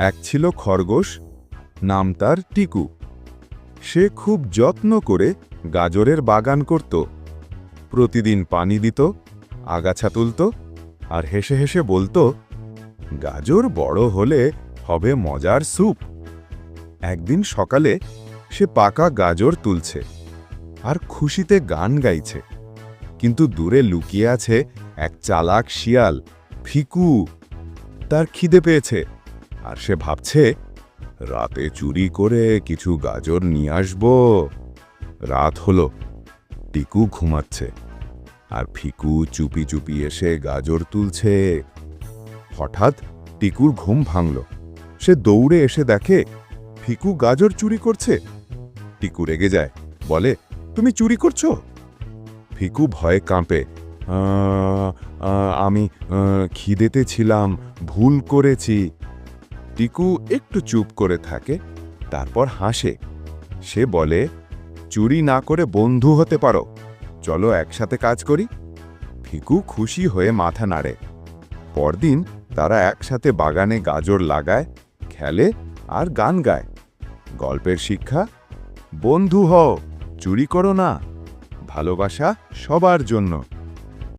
এক ছিল খরগোশ, নাম তার টিকু। সে খুব যত্ন করে গাজরের বাগান করত। প্রতিদিন পানি দিত, আগাছা তুলত আর হেসে হেসে বলতো, গাজর বড় হলে হবে মজার স্যুপ। একদিন সকালে সে পাকা গাজর তুলছে আর খুশিতে গান গাইছে। কিন্তু দূরে লুকিয়ে আছে এক চালাক শিয়াল, ফিকু। তার খিদে পেয়েছে। আর সে ভাবছে রাতে চুরি করে কিছু গাজর নিয়ে আসব। রাত হলো টিকু ঘুমাচ্ছে আর ফিকু চুপি চুপি এসে গাজর তুলছে। হঠাৎ টিকুর ঘুম ভাঙল। সে দৌড়ে এসে দেখে ফিকু গাজর চুরি করছে? টিকু রেগে যায় বলে তুমি চুরি করছ? ফিকু ভয়ে কাঁপে "আহ, আহ, আমি খিদেতে ছিলাম ভুল করেছি। টিকু একটু চুপ করে থাকে, তারপর হাসে। সে বলে, চুরি না করে বন্ধু হতে পারো। চলো একসাথে কাজ করি। ভিকু খুশি হয়ে মাথা নাড়ে। পরদিন তারা একসাথে বাগানে গাজর লাগায়, খেলে আর গান গায়। গল্পের শিক্ষা, বন্ধু হও, চুরি করো না। ভালোবাসা সবার জন্য।